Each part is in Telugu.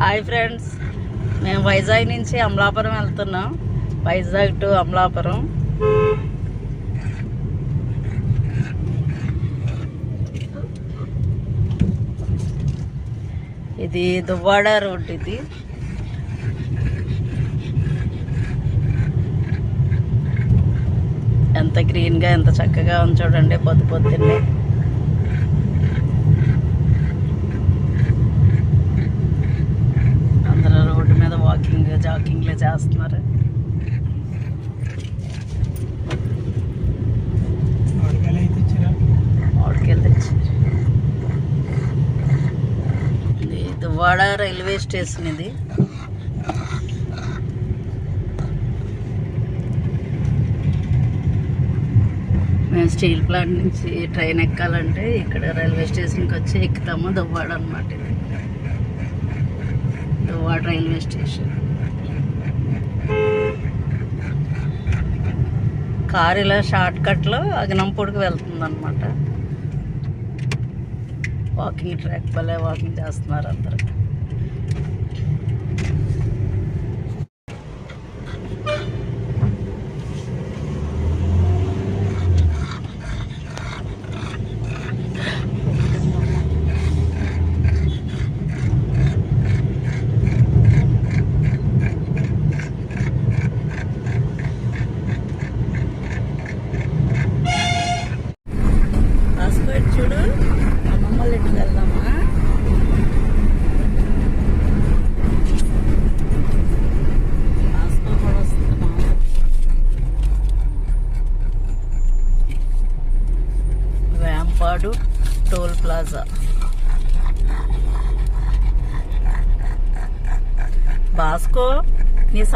Hi friends. మేము వైజాగ్ నుంచి అమలాపురం వెళ్తున్నాం. వైజాగ్ టు అమలాపురం. ఇది దువ్వాడ రోడ్ ఇది. ఎంత గ్రీన్గా ఎంత చక్కగా ఉంది చూడండి పొద్దు పొద్దున్నే అందరూ రోడ్డు మీద వాకింగ్ జాకింగ్లు చేస్తున్నారు ఇది దువ్వాడ రైల్వే స్టేషన్ ఇది. మేము స్టీల్ ప్లాంట్ నుంచి ట్రైన్ ఎక్కాలంటే ఇక్కడ రైల్వే స్టేషన్కి వచ్చి ఎక్కుతాము. దువ్వాడ అనమాట ఇది. Duvvada railway station. కారు ఇలా షార్ట్ కట్లో అగనంపూడికి వెళ్తుంది అనమాట వాకింగ్ ట్రాక్ వల్లే వాకింగ్ చేస్తున్నారు అందరూ.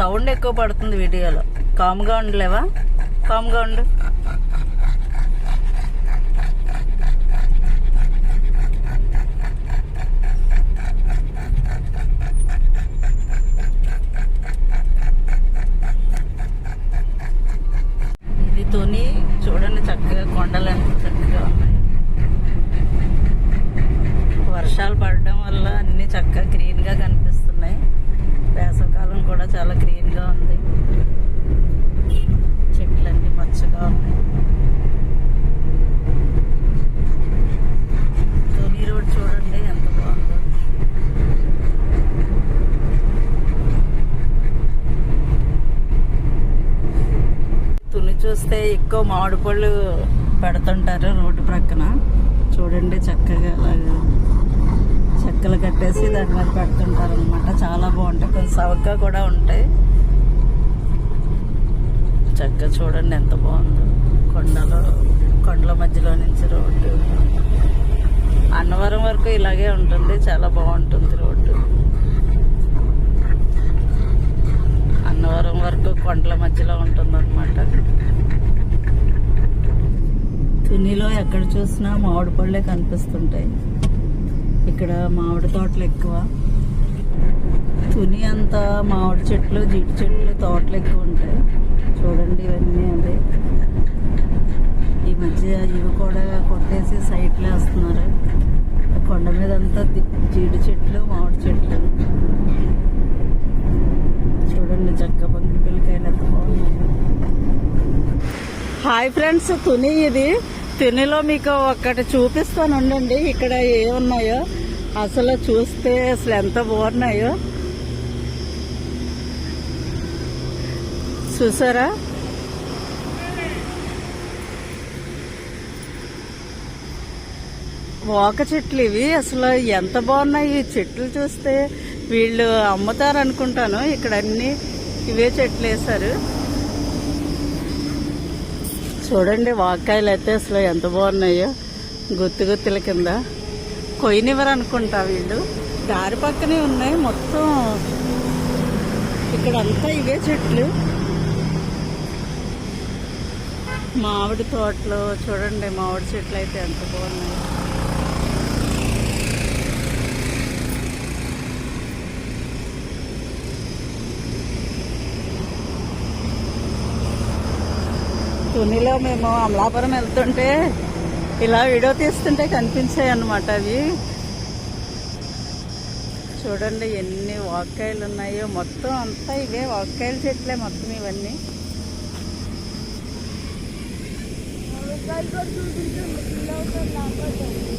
సౌండ్ ఎక్కువ పడుతుంది వీడియోలో. కామ్గా ఉండలేవా? కామ్గా ఉండు ఇది తుని చూడండి చక్కగా కొండలు ఎంత చక్కగా ఉన్నాయి వర్షాలు పడడం వల్ల అన్ని చక్కగా గ్రీన్గా కనిపిస్తున్నాయి వేసవకాలం కూడా చాలా గ్రీన్గా ఉంది. చెట్లన్నీ పచ్చగా ఉన్నాయి. తుని రోడ్ చూడండి ఎంత బాగుందో. తుని చూస్తే ఎక్కువ మామిడి పళ్ళు పెడుతుంటారు రోడ్డు ప్రక్కన. చూడండి చక్కగా అలాగా. చెక్కలు కట్టేసి దాని మీద పెడుతుంటారు అనమాట చాలా బాగుంటాయి. కొంచెం సవగ్గా కూడా ఉంటాయి. చక్కగా చూడండి ఎంత బాగుందో. కొండలో కొండల మధ్యలో నుంచి రోడ్డు. అన్నవరం వరకు ఇలాగే ఉంటుంది. చాలా బాగుంటుంది రోడ్డు. అన్నవరం వరకు కొండల మధ్యలో ఉంటుంది అనమాట తునిలో ఎక్కడ చూసినా మామిడి పళ్ళే కనిపిస్తుంటాయి. ఇక్కడ మామిడి తోటలు ఎక్కువ. తుని అంతా మామిడి చెట్లు జీడి చెట్లు తోటలు ఎక్కువ ఉంటాయి. చూడండి ఇవన్నీ అదే ఈ మధ్య ఇవి కూడా కొట్టేసి సైట్లు వేస్తున్నారు. కొండ మీద అంతా జీడి చెట్లు మామిడి చెట్లు. చూడండి చక్క బంగి పిల్లకాయలు ఎంత బాగున్నాయి. హాయ్ ఫ్రెండ్స్ తుని ఇది. సినీలో మీకు ఒకటి చూపిస్తాను ఉండండి ఇక్కడ ఏమున్నాయో? అసలు చూస్తే అసలు ఎంత బాగున్నాయో? చూసారా? ఓక చెట్లు ఇవి. అసలు ఎంత బాగున్నాయి? ఈ చెట్లు చూస్తే వీళ్ళు అమ్ముతారు అనుకుంటాను ఇక్కడ అన్ని ఇవే చెట్లు వేశారు. చూడండి వాకాయలు అయితే అసలు ఎంత బాగున్నాయో. గుత్తి గుత్తుల కింద. కొయ్యనివ్వరు అనుకుంటా వీళ్ళు. దారి పక్కనే ఉన్నాయి మొత్తం. ఇక్కడ అంతా ఇవే చెట్లు. మామిడి తోటలు చూడండి మామిడి చెట్లు అయితే ఎంత బాగున్నాయి. తునిలో మేము అమలాపురం వెళ్తుంటే ఇలా వీడియో తీస్తుంటే కనిపించాయి అన్నమాట అవి. చూడండి ఎన్ని వాక్కాయలు ఉన్నాయో. మొత్తం అంతా ఇవే వాక్కాయల చెట్లే మొత్తం ఇవన్నీ.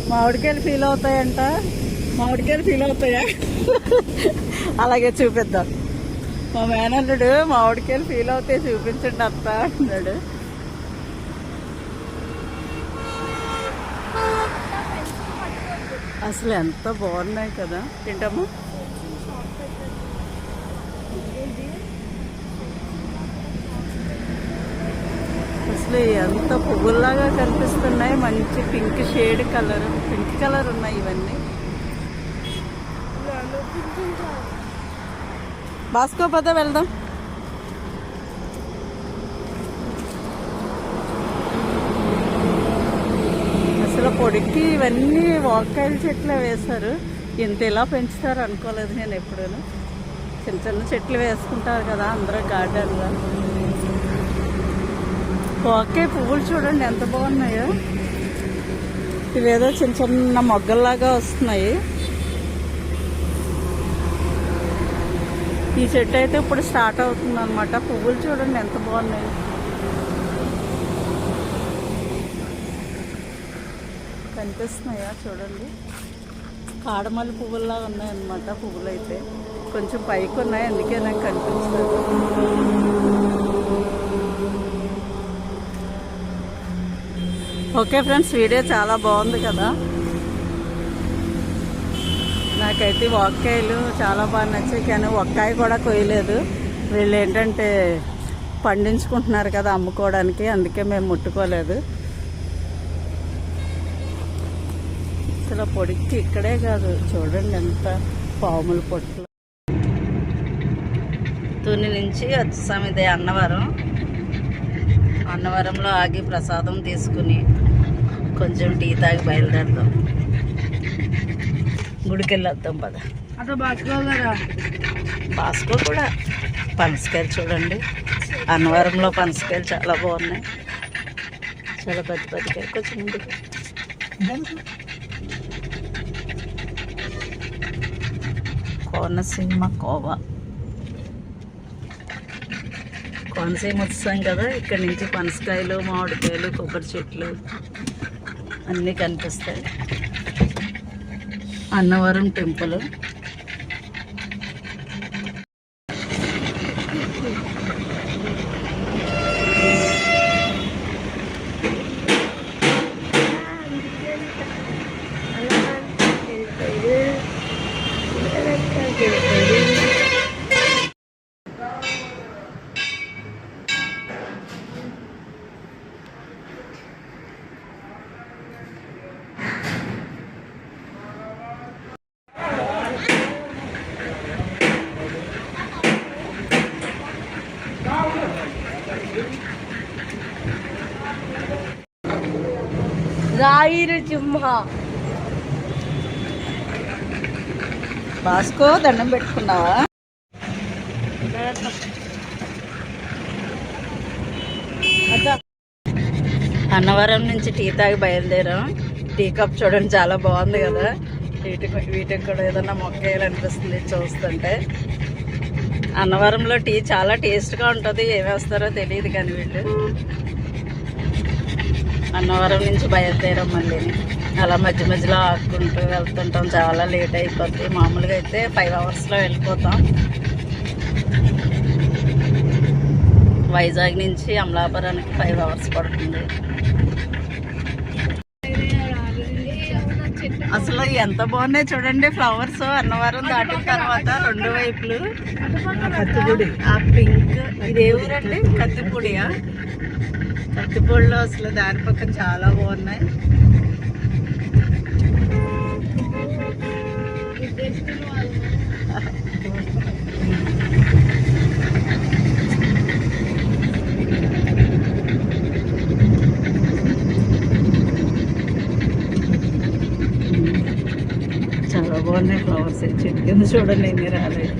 మామిడికాయలు ఫీల్ అవుతాయంట. మామిడికాయలు ఫీల్ అవుతాయా? అలాగే చూపిద్దాం. మా మేనల్లుడు మామిడికాయలు ఫీల్ అవుతాయి చూపించండి అత్త అన్నాడు. అసలు ఎంత బాగున్నాయి కదా. తింటాము. అసలు ఎంత పువ్వుల్లాగా కనిపిస్తున్నాయి. మంచి pink shade colour pink colour ఉన్నాయి ఇవన్నీ. బాస్కో పద వెళ్దాం. అసలు ఇవన్నీ వాకాయల చెట్లు వేశారు. ఇంత ఇలా పెంచుతారు అనుకోలేదు నేను ఎప్పుడూను. చిన్న చిన్న చెట్లు వేసుకుంటారు కదా అందరూ గార్డెన్లో. వాకాయ పువ్వులు చూడండి ఎంత బాగున్నాయో. ఇవేదో చిన్న చిన్న మొగ్గల్లాగా వస్తున్నాయి. ఈ చెట్టు అయితే ఇప్పుడు స్టార్ట్ అవుతుంది అనమాట పువ్వులు చూడండి ఎంత బాగున్నాయి. కనిపిస్తున్నాయా చూడండి. కాడమల్లి పువ్వుల్లా ఉన్నాయన్నమాట పువ్వులు అయితే కొంచెం పైకి ఉన్నాయి అందుకే నాకు కనిపిస్తుంది. ఓకే ఫ్రెండ్స్ వీడియో చాలా బాగుంది కదా. నాకైతే వంకాయలు చాలా బాగా నచ్చాయి కానీ ఒక్కాయ కూడా కొయ్యలేదు. వీళ్ళు ఏంటంటే పండించుకుంటున్నారు కదా అమ్ముకోవడానికి అందుకే మేము ముట్టుకోలేదు. అసలు పొడికి ఇక్కడే కాదు. చూడండి ఎంత పాముల పొట్లు తుని నుంచి వచ్చేసాం ఇదే అన్నవరం. అన్నవరంలో ఆగి ప్రసాదం తీసుకుని కొంచెం టీ తాగి బయలుదేరుతాం గుడికి వెళ్ళొద్దాం పద అటు బాగా బాస్కో కూడా పనసకాయలు చూడండి. అన్నవరంలో పనసకాయలు చాలా బాగున్నాయి. చాలా పెద్ద పెద్ద కొంచెం ముందుకు. కోనసీమ కోవా. కోనసీమ వచ్చాం కదా ఇక్కడ నుంచి పనసకాయలు మామిడికాయలు కొబ్బరి చెట్లు అన్నీ కనిపిస్తాయి. అన్నవరం టెంపుల్. రాయిరు బాస్కో దండం పెట్టుకున్నావా? అన్నవరం నుంచి టీ తాగి బయలుదేరాం. టీ కప్ చూడండి చాలా బాగుంది కదా. వీటికి వీటికి కూడా ఏదన్నా మొక్క వేయాలనిపిస్తుంది చూస్తుంటే. అన్నవరంలో టీ చాలా టేస్ట్గా ఉంటుంది. ఏమేస్తారో తెలియదు కానీ వీళ్ళు. అన్నవరం నుంచి బయలుదేరాం మళ్ళీ అలా మధ్య మధ్యలో ఆడుకుంటూ వెళ్తుంటాం. చాలా లేట్ అయిపోద్ది. మామూలుగా అయితే ఫైవ్ అవర్స్లో వెళ్ళిపోతాం. వైజాగ్ నుంచి అమలాపురానికి ఫైవ్ అవర్స్ పడుతుంది. అసలు ఎంత బాగున్నాయి చూడండి ఫ్లవర్స్. అన్నవరం దాటిన తర్వాత రెండు వైపులు కత్తిపూడి ఆ పింక్. ఇది ఏ ఊరండి? కత్తిపూడియా? కత్తిపూడిలో అసలు దారి పక్కన చాలా బాగున్నాయి. చాలా బాగున్నాయి ఫ్లవర్స్. చెట్టు కింద చూడండి ఎన్ని రాలేదు.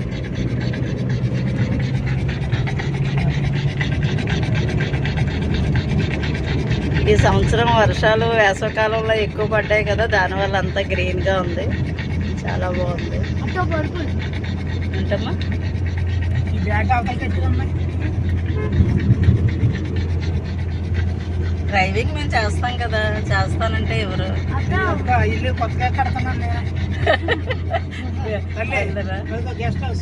ఈ సంవత్సరం వర్షాలు వేసవకాలంలో ఎక్కువ పడ్డాయి కదా దానివల్ల అంతా గ్రీన్గా ఉంది. చాలా బాగుంది. ఏంటమ్మా? డ్రైవింగ్ మేము చేస్తాం కదా చేస్తానంటే ఎవరు? ఇల్లు కొత్తగా కడుతున్నాను గెస్ట్ హౌస్.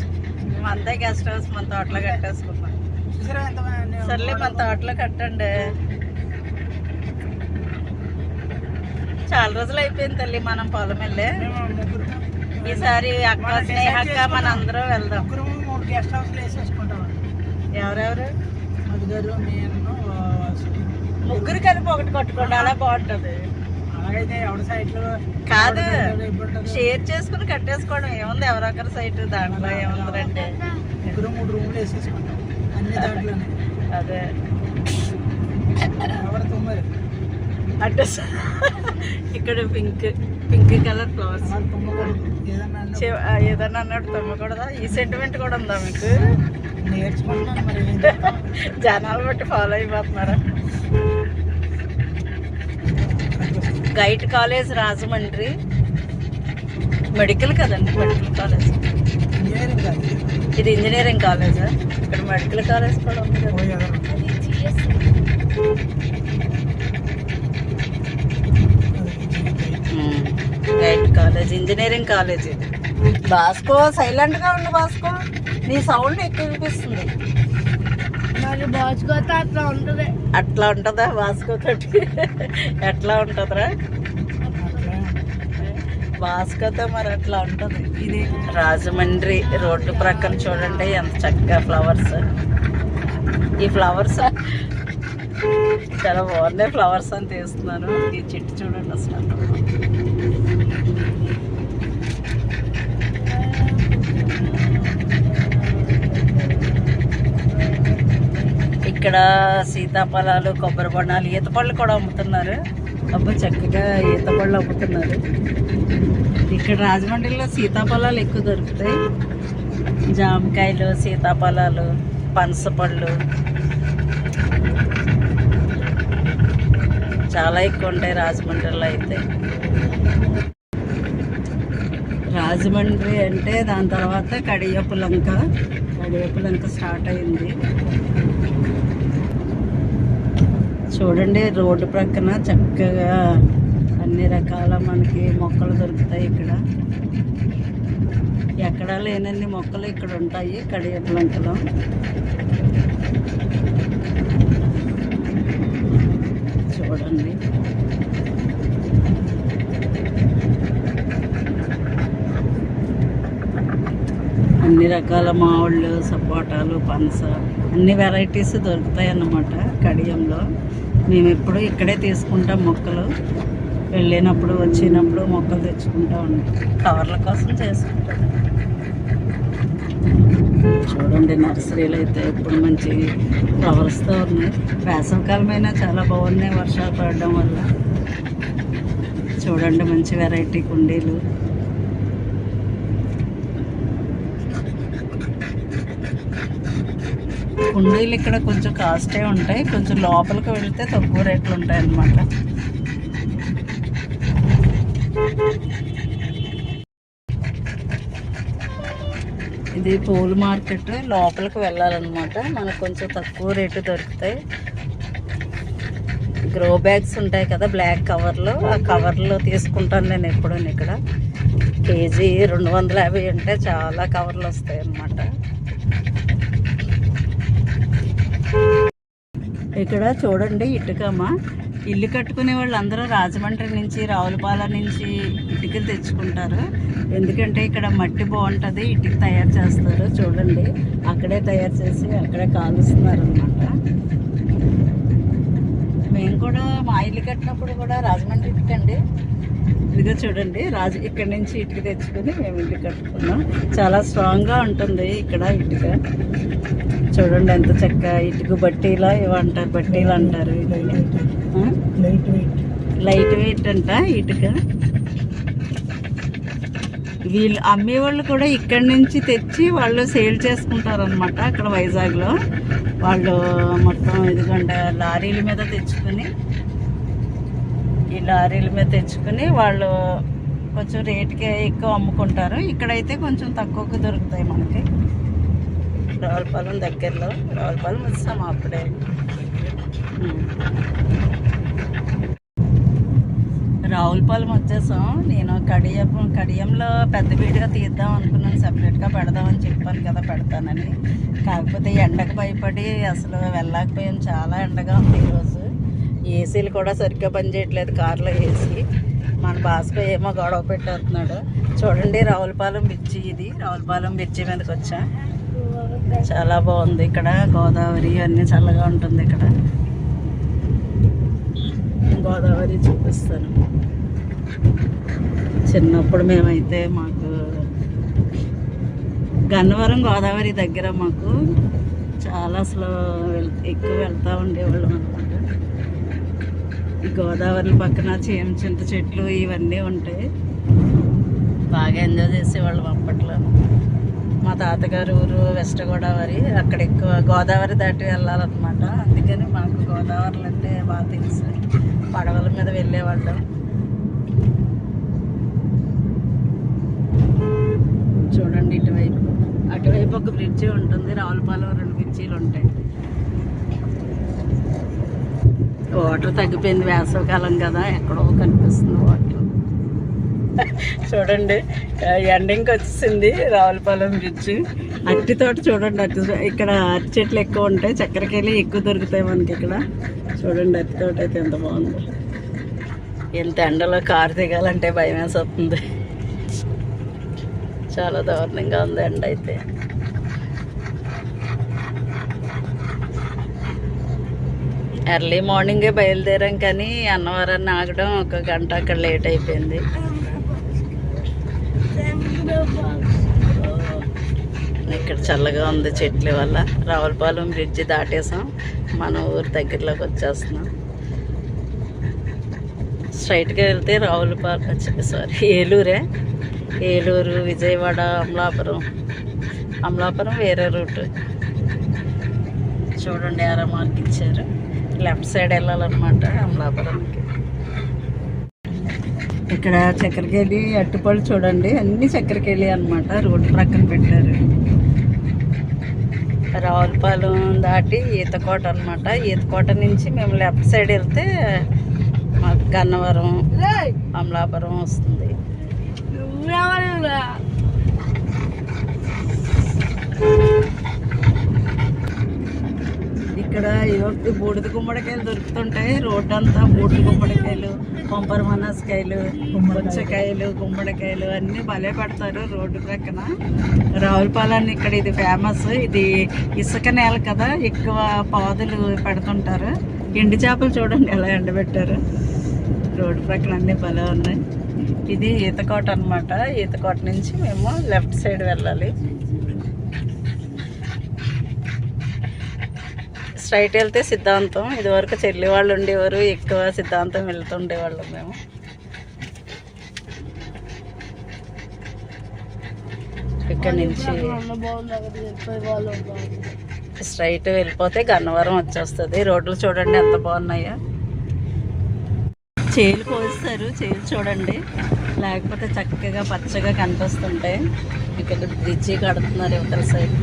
అంతే గెస్ట్ హౌస్ మన తోటలో కట్టేసుకున్నాం? సర్లే మన తోటలో కట్టండి. చాలా రోజులు అయిపోయింది తల్లి మనం పొలం వెళ్ళే. ఈసారి అక్క స్నేహక్క మన అందరం వెళ్దాం. గెస్ట్ హౌస్లు వేసేసుకుంటాం ఎవరెవరు? మధు గారు నేను. ముగ్గురు కలిపి ఒకటి కట్టుకోండి అలా బాగుంటది. అలాగైతే ఎవరి సైట్లు కాదు షేర్ చేసుకుని కట్టేసుకోవడం ఏముంది ఎవరొకరి సైట్ దాంట్లో ఏముందంటే ముగ్గురు మూడు రూములు వేసేసుకుంటాం అన్ని దాంట్లోనే. అదే. ఎవరు తుమ్మరు అడ్డు ఇక్కడ పింక్ పింక్ కలర్ ఫ్లవర్స్. ఏదన్నా అన్నట్టు తమ్మకూడదా? ఈ సెంటిమెంట్ కూడా ఉందా మీకు? జనాలు బట్టి follow అయిపోతున్నారా? Guide college Rajahmundry. Medical కదండి మెడికల్ కాలేజ్. ఇది ఇంజనీరింగ్ కాలేజా? ఇక్కడ మెడికల్ కాలేజ్ కూడా ఉంది గైడ్ కాలేజ్ ఇంజనీరింగ్ కాలేజ్ ఇది. బాస్కో సైలెంట్గా ఉండు బాస్కో. నీ సౌండ్ ఎక్కువ వినిపిస్తుంది. మరి అట్లా ఉంటది. అట్లా ఉంటుందా బాస్కో తోటి? ఎట్లా ఉంటుందిరా? బాస్కోతో మరి అట్లా ఉంటుంది. ఇది రాజమండ్రి రోడ్డు ప్రక్కన చూడండి ఎంత చక్కగా ఫ్లవర్స్ ఈ ఫ్లవర్స్ చాలా బాగున్నాయి ఫ్లవర్స్ అని తీస్తున్నాను. ఈ చెట్టు చూడండి అసలు. ఇక్కడ సీతాఫలాలు కొబ్బరి బొండాలు ఈత పళ్ళు కూడా అమ్ముతున్నారు. అబ్బా చక్కగా ఈత పళ్ళు అమ్ముతున్నారు. ఇక్కడ రాజమండ్రిలో సీతాఫలాలు ఎక్కువ దొరుకుతాయి. జామకాయలు సీతాఫలాలు పనసపళ్ళు చాలా ఎక్కువ ఉంటాయి రాజమండ్రిలో అయితే. రాజమండ్రి అంటే దాని తర్వాత కడియపులంక. కడియపులంక స్టార్ట్ అయింది. చూడండి రోడ్డు ప్రక్కన చక్కగా అన్ని రకాల మనకి మొక్కలు దొరుకుతాయి ఇక్కడ. ఎక్కడా లేనన్ని మొక్కలు ఇక్కడ ఉంటాయి కడియప్లంకలో చూడండి. అన్ని రకాల మామిళ్ళు సపోటాలు పనస అన్ని వెరైటీస్ దొరుకుతాయి అన్నమాట కడియంలో. మేము ఎప్పుడు ఇక్కడే తీసుకుంటాం మొక్కలు. వెళ్ళినప్పుడు వచ్చినప్పుడు మొక్కలు తెచ్చుకుంటా ఉంటాం. కవర్ల కోసం చేసుకుంటాం. చూడండి నర్సరీలు అయితే ఇప్పుడు మంచి ఫ్లవర్స్తో ఉన్నాయి. వేసవికాలమైనా చాలా బాగున్నాయి. వర్షాలు పడడం వల్ల. చూడండి మంచి వెరైటీ కుండీలు. కుండీలు ఇక్కడ కొంచెం కాస్టే ఉంటాయి. కొంచెం లోపలికి వెళ్తే తక్కువ రేట్లు ఉంటాయి అన్నమాట. ఇది పూల మార్కెట్. లోపలికి వెళ్ళాలన్నమాట. మనకు కొంచెం తక్కువ రేటు దొరుకుతాయి. గ్రో బ్యాగ్స్ ఉంటాయి కదా బ్లాక్ కవర్లో. ఆ కవర్లో తీసుకుంటాను నేను ఎప్పుడూ ఇక్కడ. కేజీ రెండు వందల యాభై ఉంటే చాలా కవర్లు వస్తాయి అన్నమాట ఇక్కడ చూడండి ఇటుకమ్మ. ఇల్లు కట్టుకునే వాళ్ళు అందరూ రాజమండ్రి నుంచి రావులపాలెం నుంచి ఇటుకలు తెచ్చుకుంటారు. ఎందుకంటే ఇక్కడ మట్టి బాగుంటుంది ఇటుక తయారు చేస్తారు. చూడండి అక్కడే తయారు చేసి అక్కడే కాలుస్తున్నారు అనమాట మేము కూడా మా ఇల్లు కట్టినప్పుడు కూడా రాజమండ్రి ఇటుకండి ఇదిగో చూడండి రాజు ఇక్కడ నుంచి ఇటుక తెచ్చుకొని మేము ఇల్లు కట్టుకున్నాం. చాలా స్ట్రాంగ్గా ఉంటుంది ఇక్కడ ఇటుక. చూడండి ఎంత చక్క ఇటుక బట్టీలా ఇవంటారు బట్టీలు అంటారు ఇది. ఆ? లైట్ వెయిట్ లైట్ వెయిట్ అంట ఇటుక. వీళ్ళు అమ్మే వాళ్ళు కూడా ఇక్కడి నుంచి తెచ్చి వాళ్ళు సేల్ చేసుకుంటారు అనమాట అక్కడ వైజాగ్లో. వాళ్ళు మొత్తం ఇదిగోండి లారీల మీద తెచ్చుకుని లారీల మీద తెచ్చుకుని వాళ్ళు కొంచెం రేటుకి ఎక్కువ అమ్ముకుంటారు. ఇక్కడైతే కొంచెం తక్కువకు దొరుకుతాయి మనకి. రావులపాలెం దగ్గరలో. రావులపాలెం వచ్చాం అప్పుడే. రావులపాలెం వచ్చేసాం. నేను కడియం కడియంలో పెద్ద వీడియో తీద్దాం అనుకున్నాను. సపరేట్గా పెడదామని చెప్పాను కదా పెడతానని. కాకపోతే ఎండకు భయపడి అసలు వెళ్ళకపోయాం చాలా ఎండగా ఉంది ఈరోజు ఏసీలు కూడా సరిగ్గా పనిచేయట్లేదు కార్లో ఏసీ. మన భాస్కర్ ఏమో గొడవ పెట్టేస్తున్నాడు. చూడండి రావులపాలెం బ్రిడ్జి ఇది. రావులపాలెం బిర్చి మీదకి వచ్చా. చాలా బాగుంది ఇక్కడ. గోదావరి అన్నీ చల్లగా ఉంటుంది ఇక్కడ. గోదావరి చూపిస్తాను. చిన్నప్పుడు మేమైతే మాకు గన్నవరం గోదావరి దగ్గర మాకు చాలా అసలు వెళ్- ఎక్కువ వెళ్తూ ఉండేవాళ్ళం అనమాట గోదావరి పక్కన చేమ చింత చెట్లు ఇవన్నీ ఉంటాయి బాగా ఎంజాయ్ చేసేవాళ్ళం అప్పట్లో మా తాతగారు ఊరు వెస్ట్ గోదావరి అక్కడ ఎక్కువ గోదావరి దాటి వెళ్ళాలన్నమాట. అందుకని మాకు గోదావరిలు అంటే బాగా తెలుసు. పడవల మీద వెళ్ళేవాళ్ళం. చూడండి ఇటువైపు. అటువైపు ఒక బ్రిడ్జి ఉంటుంది. రావులపాలెం రెండు బ్రిడ్జీలు ఉంటాయి. వాటర్ తగ్గిపోయింది వేసవకాలం కదా ఎక్కడో కనిపిస్తుంది వాటర్. చూడండి ఎండింగ్ వచ్చేసింది రావులపాలెం బ్రిడ్జ్ అట్టి తోట చూడండి అట్టి ఇక్కడ అట్టి చెట్లు ఎక్కువ ఉంటాయి చక్కెరకేళి ఎక్కువ దొరుకుతాయి మనకి ఇక్కడ. చూడండి అట్టి తోట అయితే ఎంత బాగుందో. ఎంత ఎండలో కారు దిగాలంటే భయం వేస్తుంది చాలా దారుణంగా ఉంది ఎండ అయితే. ఎర్లీ మార్నింగే బయలుదేరాం కానీ అన్నవరాన్ని ఆగడం ఒక గంట అక్కడ లేట్ అయిపోయింది. ఇక్కడ చల్లగా ఉంది చెట్ల వల్ల. రావులపాలెం బ్రిడ్జి దాటేసాం. మన ఊరు దగ్గరలోకి వచ్చేస్తున్నాం. స్ట్రైట్గా వెళ్తే రావులపాలెం సారీ ఏలూరే. ఏలూరు విజయవాడ అమలాపురం. అమలాపురం వేరే రూట్. చూడండి ఎరా మార్కిచ్చారు లెఫ్ట్ సైడ్ వెళ్ళాలన్నమాట అమలాపురంకి ఇక్కడ చక్కెరకేళి అట్టుపళ్ళు చూడండి అన్ని చక్కెరకేళి అనమాట రోడ్డు ప్రక్కన పెట్టారు. రావులపాలెం దాటి ఈతకోట అన్నమాట. ఈతకోట నుంచి మేము లెఫ్ట్ సైడ్ వెళ్తే మాకు గన్నవరం అమలాపురం వస్తుంది. ఈ బూడిద గుమ్మడికాయలు దొరుకుతుంటాయి. రోడ్డు అంతా బూడిద గుమ్మడికాయలు పంపర గుమ్మడికాయలు గుమ్మడికాయలు అన్నీ భలే పెడతారు రోడ్డు ప్రక్కన రావులపాలెం ఇక్కడ ఇది ఫేమస్ ఇది ఇసుక నేల కదా ఎక్కువ పాదులు పెడుతుంటారు. ఎండు చేపలు చూడండి ఎలా ఎండబెట్టారు. రోడ్డు ప్రక్కన అన్నీ భలే ఉన్నాయి. ఇది ఈతకోట అన్నమాట. ఈతకోట నుంచి మేము లెఫ్ట్ సైడ్ వెళ్ళాలి. స్ట్రైట్ వెళ్తే సిద్ధాంతం. ఇదివరకు చెల్లి వాళ్ళు ఉండేవారు ఎక్కువ సిద్ధాంతం వెళ్తుండేవాళ్ళం మేము. ఇక్కడ నుంచి స్ట్రైట్ వెళ్ళిపోతే గన్నవరం వచ్చేస్తుంది. రోడ్లు చూడండి ఎంత బాగున్నాయో. చేలు కోస్తారు. చేలు చూడండి. లేకపోతే చక్కగా పచ్చగా కనిపిస్తుంటాయి ఇక్కడ బ్రిడ్జి కడుతున్నారు ఇవతల సైడ్.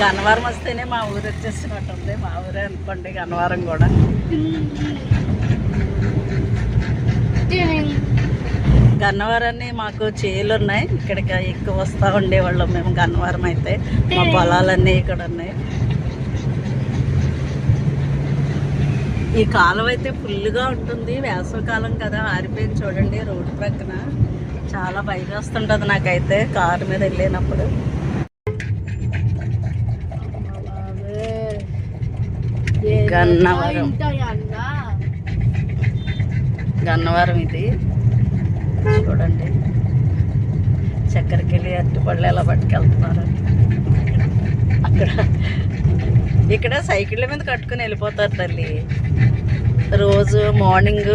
గన్నవరం వస్తేనే మా ఊరు వచ్చేసినట్టుంది. మా ఊరే అనుకోండి గన్నవరం కూడా. గన్నవరాన్ని మాకు చేలు ఉన్నాయి. ఇక్కడికి ఎక్కువ వస్తూ ఉండేవాళ్ళం మేము గన్నవరం అయితే. మా పొలాలన్నీ ఇక్కడ ఉన్నాయి. ఈ కాలం అయితే ఫుల్గా ఉంటుంది. వేసవికాలం కదా ఆరిపోయింది చూడండి రోడ్డు ప్రక్కన. చాలా భయం వస్తుంటుంది నాకైతే కారు మీద వెళ్ళినప్పుడు అలాగే. గన్నవరం. గన్నవరం ఇది. చూడండి. చక్కెరకెళ్ళి అరటిపళ్ళు ఎలా పట్టుకెళ్తున్నారు. అక్కడ ఇక్కడ సైకిళ్ళ మీద కట్టుకుని వెళ్ళిపోతారు తల్లి. రోజు మార్నింగ్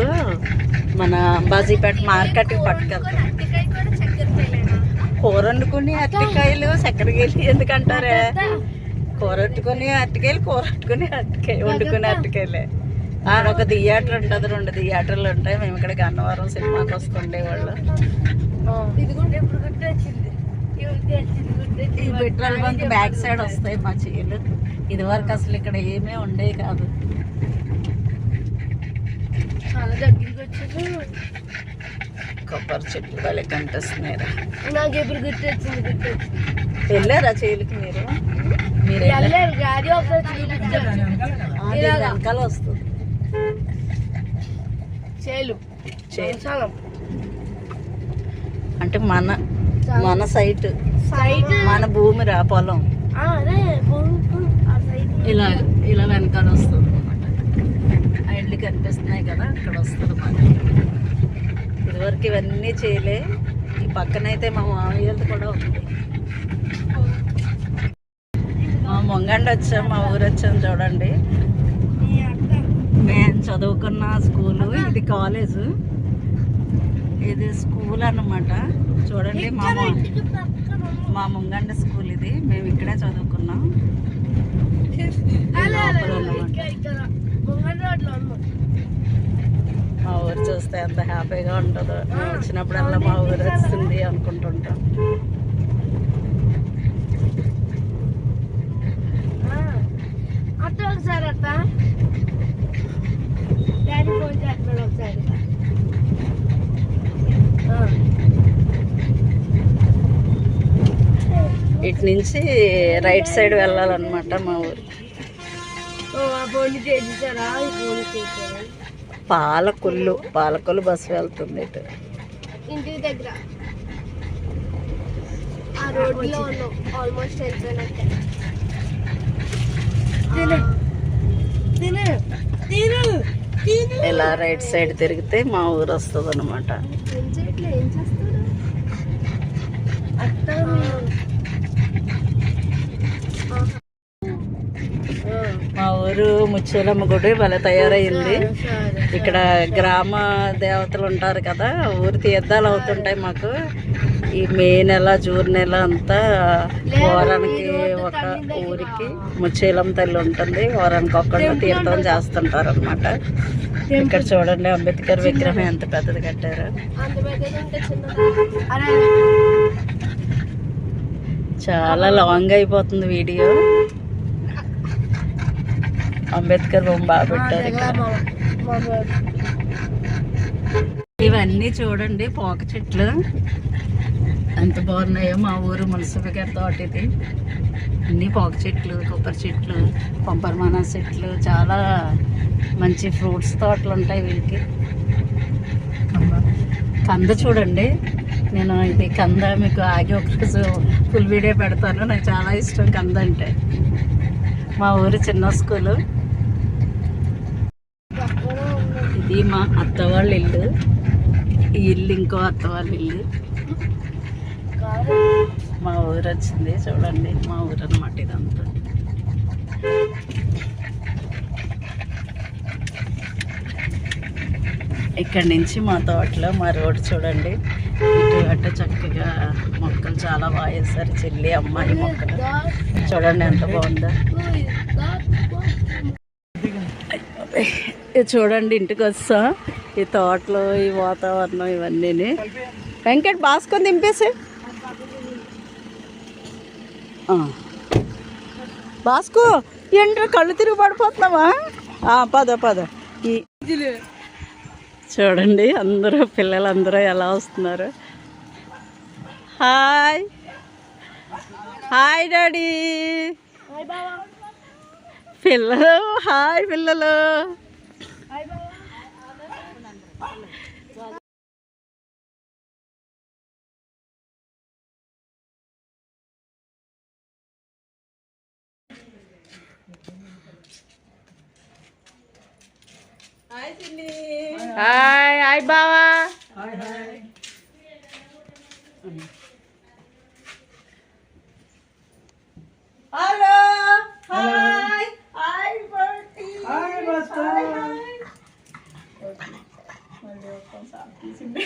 మన బాజీపేట మార్కెట్కి పట్టుకెళ్తారు కూర వండుకుని అరటికాయలు చక్కెరకెళ్ళి ఎందుకంటారే? కూర వండుకొని అరటికాయలు కూర వండుకుని అరటికాయ వండుకుని అరటికాయలే. ఒక థియేటర్ ఉంటుంది రెండు థియేటర్లు ఉంటాయి. మేము ఇక్కడ గన్నవరం సినిమాకి వస్తుండేవాళ్ళు. ఈ పెట్రోల్ బంక్ బ్యాక్ సైడ్ వస్తాయి మా చీలు. ఇది వరకు అసలు ఇక్కడ ఏమీ ఉండేవి కాదు. చాలా దగ్గరికి కొబ్బరి చెట్లు భలే కనిపిస్తున్నాయి నాకు ఎప్పుడు గుర్తొచ్చింది గుర్తొచ్చింది. వెళ్ళారా చీలకి మీరు? వెనకాల వస్తుంది. చేలు. అంటే మన మన సైట్. సైడ్ మన భూమి రా పొలం. ఇలా ఇలా వెనకాల వస్తుంది అనమాట ఆ ఇల్లు కనిపిస్తున్నాయి కదా అక్కడ వస్తుంది ఇదివరకు ఇవన్నీ చేయలే. ఈ పక్కనైతే మా మామయ్యది కూడా ఉంది మా మొంగండి వచ్చాం మా ఊరు వచ్చాం చూడండి. నేను చదువుకున్న స్కూలు ఇది కాలేజ్. ఇది స్కూల్ అన్నమాట. చూడండి మా మా ముంగండ స్కూల్ ఇది. మేము ఇక్కడే చదువుకున్నాం. మా ఊరు చూస్తే ఎంత హ్యాపీగా ఉంటుందో. వచ్చినప్పుడల్లా మా ఊరు వస్తుంది అనుకుంటుంటాం. అత్త ఒకసారి అత్త. డాడీ ఫోన్ చేస్తున్నాడు ఒకసారి. ఇటు నుంచి రైట్ సైడ్ వెళ్ళాలన్నమాట మా ఊరు. పాలకొల్లు పాలకొల్లు బస్సు వెళ్తుంది ఇటు. ఇంటి దగ్గర. ఆ రోడ్లో ఆల్మోస్ట్ తిను ఇలా రైట్ సైడ్ తిరిగితే మా ఊరు వస్తుంది అనమాట ఏం చేయట్లే ఏం చేస్తాడు అత్త మా ఊరు ముచ్చేలమ్మ గుడి భలే తయారయ్యింది. ఇక్కడ గ్రామ దేవతలు ఉంటారు కదా ఊరి తీర్థాలు అవుతుంటాయి మాకు. ఈ మే నెల జూన్ నెల అంతా వారానికి ఒక ఊరికి ముచ్చేలం తల్లి ఉంటుంది. వారానికి ఒక్కళ్ళు తీర్థం చేస్తుంటారు అనమాట ఇక్కడ చూడండి అంబేద్కర్ విగ్రహం ఎంత పెద్దది కట్టారు. చాలా లాంగ్ అయిపోతుంది వీడియో. అంబేద్కర్ బొమ్మ బాగా పెట్టారు ఇవన్నీ చూడండి పోక చెట్లు. ఎంత బాగున్నాయో మా ఊరు మున్సిపల్ గారి తోట ఇది. అన్ని పోక చెట్లు కొబ్బరి చెట్లు కొంపరమాన చెట్లు చాలా మంచి ఫ్రూట్స్ తోటలు ఉంటాయి వీళ్ళకి. కంద చూడండి. నేను ఇది కంద మీకు ఆగి ఒకరోజు ఫుల్ వీడియో పెడతాను. నాకు చాలా ఇష్టం కంద అంటే. మా ఊరు చిన్న స్కూలు. ఇది మా అత్త వాళ్ళ ఇల్లు. ఈ ఇల్లు ఇంకో అత్త వాళ్ళ ఇల్లు. మా ఊరు వచ్చింది చూడండి మా ఊరు అనమాట ఇదంతా. ఇక్కడి నుంచి మా తోటలో మా రోడ్డు చూడండి. ఇటు అటు చక్కగా మొక్కలు చాలా బాగా వేస్తారు చెల్లి అమ్మాయి మొక్కలు. చూడండి ఎంత బాగుందో. ఇది చూడండి ఇంటికి వస్తా. ఈ తోటలు ఈ వాతావరణం ఇవన్నీ వెంకట్ బాసుకొని దింపేసి. బాస్కో ఏంట్రా కళ్ళు తిరిగి పడిపోతున్నావా? ఆ, పద పద. ఈ చూడండి అందరూ పిల్లలందరూ ఎలా వస్తున్నారు? హాయ్. Hi daddy. పిల్లలు హాయ్ పిల్లలు. Hi, Cindy. Hi, hi, Bawa. Hi, hi. Hello. Hi. Hello. Hi, Bertie. మళ్ళీ ఒక్కసారి తీసిండే